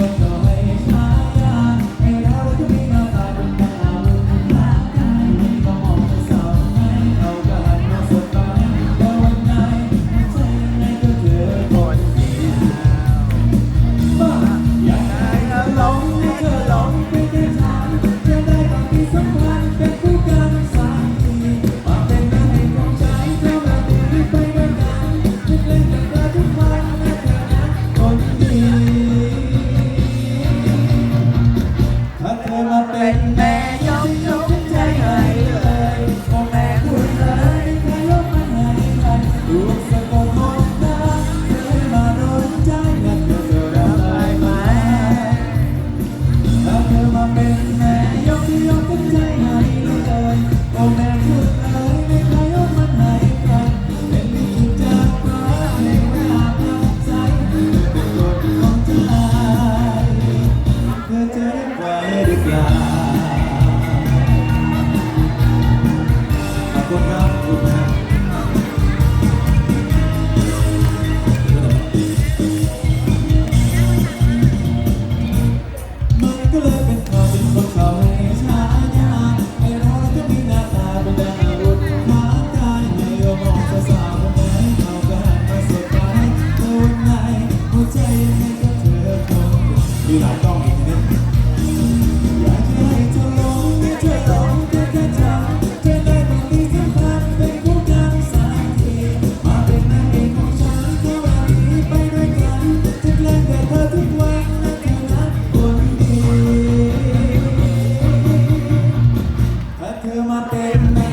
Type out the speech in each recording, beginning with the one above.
ก็ มีหลายกล้องอีกนิดอยากจะให้เธอลงได้เธอลงได้เธอจำเธอได้ตรงนี้สัมผัสเป็นผู้กำสักทีมาเป็นนางของฉันก็วันนีไปด้วยกันจะแกล้งแต่เธอทุกวันและเธอรักคนดีถ้าเธอมาเต็มแม่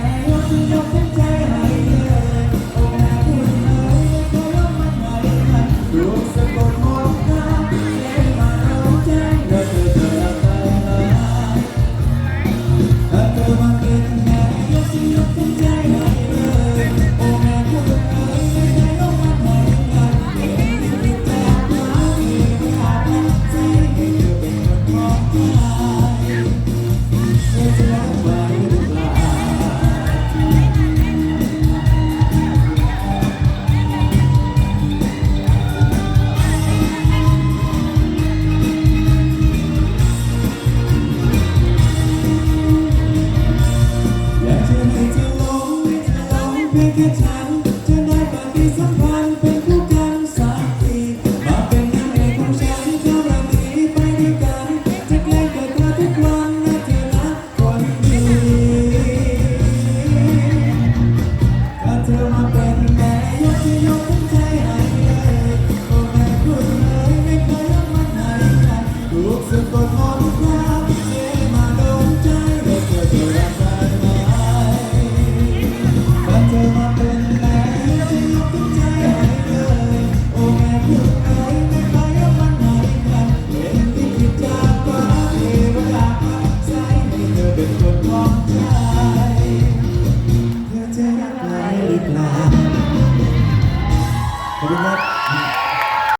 Take it up.